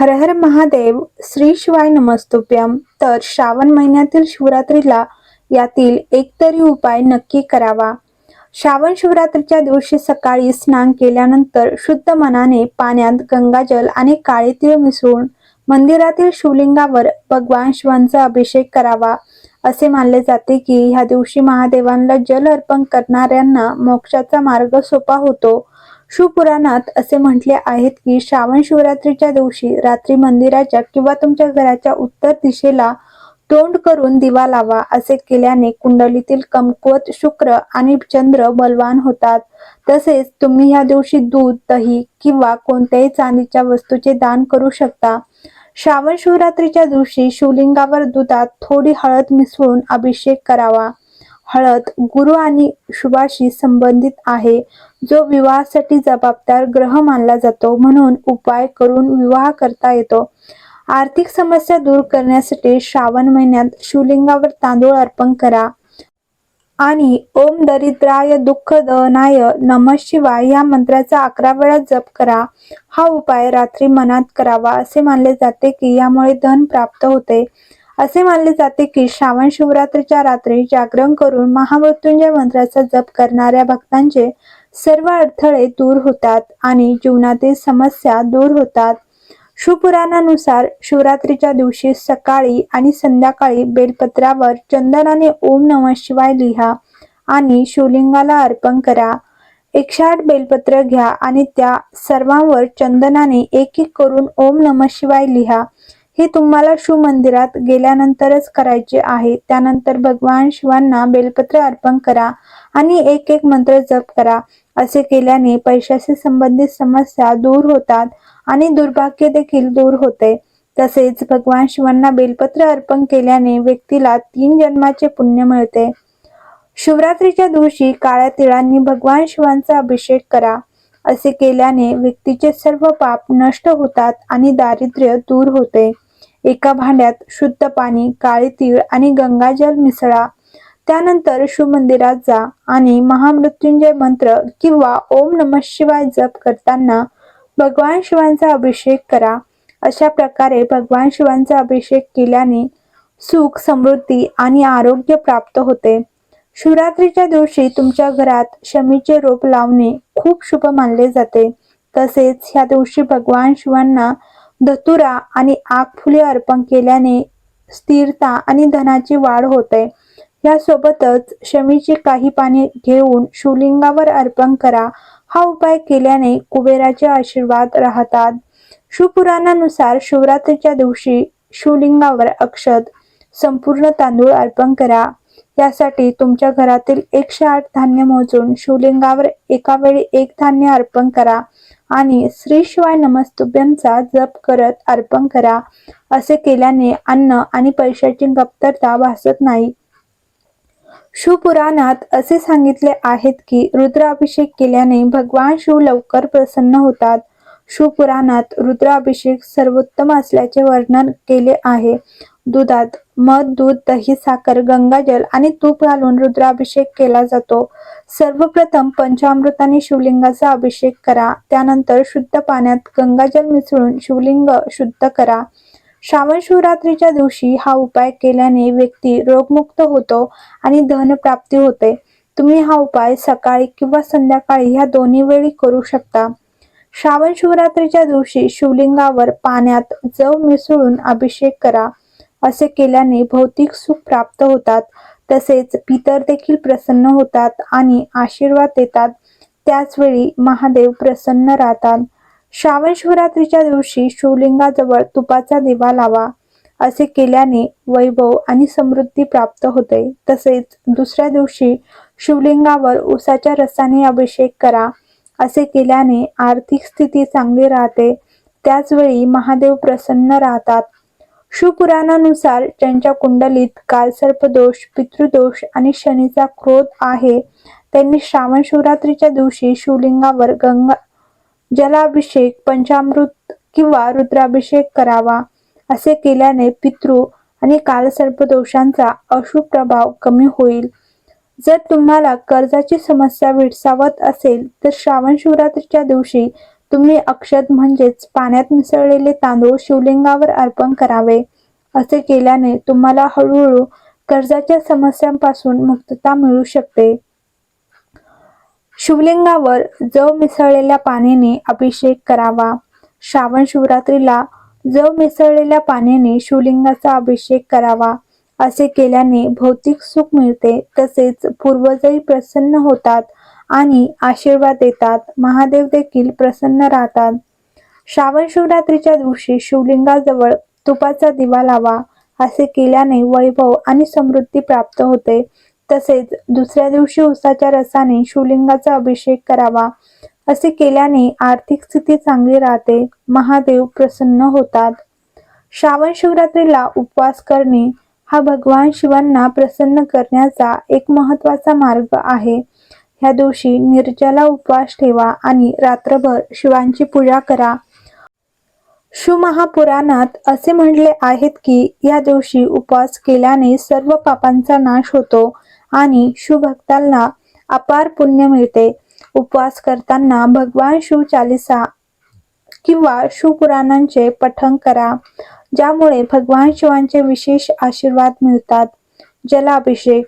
हर हर महादेव श्री शिवाय नमस्तुप्यम तर श्रावण महिन्यातील शिवरात्रीला यातील एक तरी उपाय नक्की करावा. श्रावण शिवरात्रीच्या दिवशी सकाळी स्नान केल्यानंतर शुद्ध मनाने पाण्यात गंगाजल आणि काळे तीळ मिसळून मंदिरातील शिवलिंगावर भगवान शिवांचा अभिषेक करावा. असे मानले जाते की ह्या दिवशी महादेवांना जल अर्पण करणाऱ्यांना मोक्षाचा मार्ग सोपा होतो. शिवपुराणात असे म्हटले आहेत की श्रावण शिवरात्रीच्या दिवशी रात्री मंदिराच्या किंवा तुमच्या घराच्या उत्तर दिशेला तोंड करून दिवा लावा असे केल्याने कुंडलीतील कमकुवत शुक्र आणि चंद्र बलवान होतात. तसेच तुम्ही ह्या दिवशी दूध दही किंवा कोणत्याही चांदीच्या वस्तूचे दान करू शकता. श्रावण शिवरात्रीच्या दिवशी शिवलिंगावर दुधात थोडी हळद मिसळून अभिषेक करावा. हळद गुरु आणि शुभाशी संबंधित आहे. जो विवाहासाठी जबाबदार ग्रह मानला जातो म्हणून उपाय करून विवाह करता येतो. आर्थिक समस्या दूर करण्यासाठी श्रावण महिन्यात शिवलिंगावर तांदूळ अर्पण करा. आणि ओम दरिद्राय दुःख दनाय नम शिवाय या मंत्राचा अकरा वेळा जप करा. हा उपाय रात्री मनात करावा असे मानले जाते की यामुळे धन प्राप्त होते. असे मानले जाते की श्रावण शिवरात्रीच्या रात्री जागरण करून महामृत्युंजय मंत्राचा जप करणाऱ्या भक्तांचे सर्व अडथळे दूर होतात आणि जीवनातील समस्या दूर होतात. शिवपुराणानुसार शिवरात्रीच्या दिवशी सकाळी आणि संध्याकाळी बेलपत्रावर चंदनाने ओम नम शिवाय लिहा आणि शिवलिंगाला अर्पण करा. एकशे आठ बेलपत्र घ्या आणि त्या सर्वांवर चंदनाने एक एक करून ओम नम शिवाय लिहा. हे तुम्हाला शिव मंदिरात गेल्यानंतरच करायचे आहे. त्यानंतर भगवान शिवांना बेलपत्र अर्पण करा आणि एक एक मंत्र जप करा. असे केल्याने पैशाशी संबंधित समस्या दूर होतात आणि दुर्भाग्य देखील दूर होते. तसेच भगवान शिवांना बेलपत्र अर्पण केल्याने व्यक्तीला तीन जन्माचे पुण्य मिळते. शिवरात्रीच्या दिवशी काळ्या तिळांनी भगवान शिवांचा अभिषेक करा. असे केल्याने व्यक्तीचे सर्व पाप नष्ट होतात आणि दारिद्र्य दूर होते. एका भांड्यात शुद्ध पाणी काळे तीळ आणि गंगाजल मिसळा. त्यानंतर शिवमंदिरात जा आणि महामृत्युंजय मंत्र किंवा ओम नम शिवाय जप करताना भगवान शिवांचा अभिषेक करा. अशा प्रकारे भगवान शिवांचा अभिषेक केल्याने सुख समृद्धी आणि आरोग्य प्राप्त होते. शिवरात्रीच्या दिवशी तुमच्या घरात शमीचे रोप लावणे खूप शुभ मानले जाते. तसेच ह्या दिवशी भगवान शिवांना धतुरा आणि आग फुले अर्पण केल्याने स्थिरता आणि धनाची वाढ होते. यासोबतच शमीची काही पाने घेऊन शिवलिंगावर अर्पण करा. हा उपाय केल्याने कुबेराचे आशीर्वाद राहतात. शिवपुराणानुसार शिवरात्रीच्या दिवशी शिवलिंगावर अक्षत संपूर्ण तांदूळ अर्पण करा. यासाठी तुमच्या घरातील एकशे आठ धान्य मोजून शिवलिंगावर एका वेळी एक धान्य अर्पण करा. आणि श्री शिवाय नमस्तुभ्यमचा जप करत अर्पण करा. असे केल्याने अन्न आणि पैशाची गप्तरता भासत नाही. शिवपुराणात असे सांगितले आहेत की रुद्राभिषेक केल्याने भगवान शिव लवकर प्रसन्न होतात. शिवपुराणात रुद्राभिषेक सर्वोत्तम असल्याचे वर्णन केले आहे. दुधात. मध दूध दही साखर गंगाजल आणि तूप घालून रुद्राभिषेक केला जातो. सर्वप्रथम पंचामृताने शिवलिंगाचा अभिषेक करा. त्यानंतर शुद्ध पाण्यात गंगाजल मिसळून शिवलिंग शुद्ध करा. श्रावण शिवरात्रीच्या दिवशी हा उपाय केल्याने व्यक्ती रोगमुक्त होतो आणि धनप्राप्ती होते. तुम्ही हा उपाय सकाळी किंवा संध्याकाळी ह्या दोन्ही वेळी करू शकता. श्रावण शिवरात्रीच्या दिवशी शिवलिंगावर पाण्यात जव मिसळून अभिषेक करा. असे केल्याने भौतिक सुख प्राप्त होतात. तसेच पितर देखील प्रसन्न होतात आणि आशीर्वाद देतात. त्याचवेळी महादेव प्रसन्न राहतात. श्रावण शिवरात्रीच्या दिवशी शिवलिंगाजवळ तुपाचा दिवा लावा. असे केल्याने वैभव आणि समृद्धी प्राप्त होते. तसेच दुसऱ्या दिवशी शिवलिंगावर उसाच्या रसाने अभिषेक करा. असे केल्याने आर्थिक स्थिती चांगली राहते. त्याचवेळी महादेव प्रसन्न राहतात. शिवपुराणानुसार ज्यांच्या कुंडलीत कालसर्पदोष पितृदोष आणि शनीचा क्रोध आहे त्यांनी श्रावण शिवरात्रीच्या दिवशी शिवलिंगावर गंगा जलाभिषेक पंचामृत किंवा रुद्राभिषेक करावा असे केल्याने पितृ आणि कालसर्पदोषांचा अशुभ प्रभाव कमी होईल. जर तुम्हाला कर्जाची समस्या भेडसावत असेल तर श्रावण शिवरात्रीच्या दिवशी तुम्ही अक्षत म्हणजेच पाण्यात मिसळलेले तांदूळ शिवलिंगावर अर्पण करावे. असे केल्याने तुम्हाला हळूहळू कर्जाच्या समस्यांपासून मुक्तता मिळू शकते. शिवलिंगावर जव मिसळलेल्या पाण्याने अभिषेक करावा. श्रावण शिवरात्रीला जव मिसळलेल्या पाण्याने शिवलिंगाचा अभिषेक करावा. असे केल्याने भौतिक सुख मिळते तसेच पूर्वजही प्रसन्न होतात. आणि आशीर्वाद देतात. महादेव देखील प्रसन्न राहतात. श्रावण शिवरात्रीच्या दिवशी शिवलिंगाजवळ तुपाचा दिवा लावा असे केल्याने वैभव आणि समृद्धी प्राप्त होते. तसेच दुसऱ्या दिवशी उसाच्या रसाने शिवलिंगाचा अभिषेक करावा असे केल्याने आर्थिक स्थिती चांगली राहते. महादेव प्रसन्न होतात. श्रावण शिवरात्रीला उपवास करणे हा भगवान शिवांना प्रसन्न करण्याचा एक महत्त्वाचा मार्ग आहे. ह्या दिवशी निर्जला उपवास ठेवा आणि रात्रभर शिवांची पूजा करा. शिवमहापुराणात असे म्हटले आहेत की या दिवशी उपवास केल्याने सर्व पापांचा नाश होतो आणि शिवभक्तांना अपार पुण्य मिळते. उपवास करताना भगवान शिव चालिसा किंवा शिवपुराणांचे पठण करा ज्यामुळे भगवान शिवांचे विशेष आशीर्वाद मिळतात. जलाभिषेक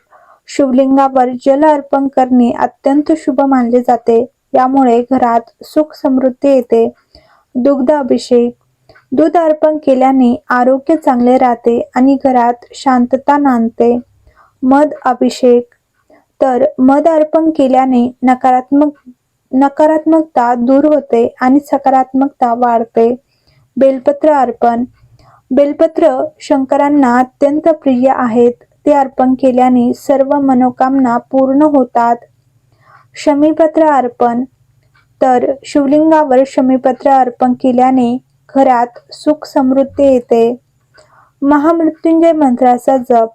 शिवलिंगावर जल अर्पण करणे अत्यंत शुभ मानले जाते. यामुळे घरात सुख समृद्धी येते. दुग्ध अभिषेक. दूध अर्पण केल्याने आरोग्य चांगले राहते आणि घरात शांतता नांदते. मध अभिषेक. तर मध अर्पण केल्याने नकारात्मक नकारात्मकता दूर होते आणि सकारात्मकता वाढते. बेलपत्र अर्पण. बेलपत्र शंकरांना अत्यंत प्रिय आहेत. ते अर्पण केल्याने सर्व मनोकामना पूर्ण होतात. शमीपत्र अर्पण. तर शिवलिंगावर शमीपत्र अर्पण केल्याने घरात सुख समृद्धी येते. महामृत्युंजय मंत्राचा जप.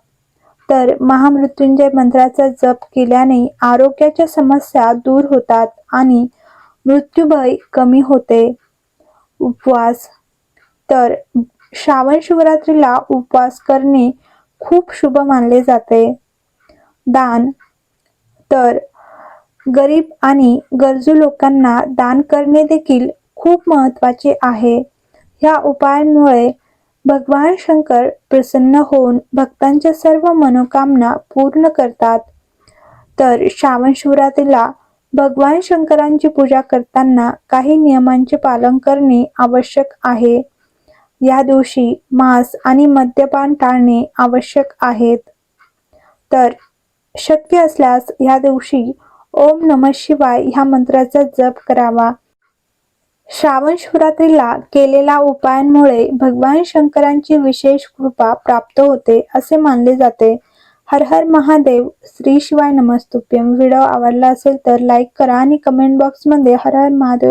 तर महामृत्युंजय मंत्राचा जप केल्याने आरोग्याच्या समस्या दूर होतात आणि मृत्यूभय कमी होते. उपवास. तर श्रावण शिवरात्रीला उपवास करणे खूप शुभ मानले जाते. दान. तर गरीब आणि गरजू लोकांना दान करणे देखील खूप महत्त्वाचे आहे. ह्या उपायांमुळे भगवान शंकर प्रसन्न होऊन भक्तांच्या सर्व मनोकामना पूर्ण करतात. तर श्रावण शिवरात्रीला भगवान शंकरांची पूजा करताना काही नियमांचे पालन करणे आवश्यक आहे. या दिवशी मांस आणि मद्यपान टाळणे आवश्यक आहेत. तर शक्य असल्यास या दिवशी ओम नम शिवाय ह्या मंत्राचा जप करावा. श्रावण शिवरात्रीला केलेल्या उपायांमुळे भगवान शंकरांची विशेष कृपा प्राप्त होते असे मानले जाते. हर हर महादेव श्री शिवाय नमस्तुप्यम व्हिडिओ आवडला असेल तर लाईक करा आणि कमेंट बॉक्समध्ये हर हर महादेव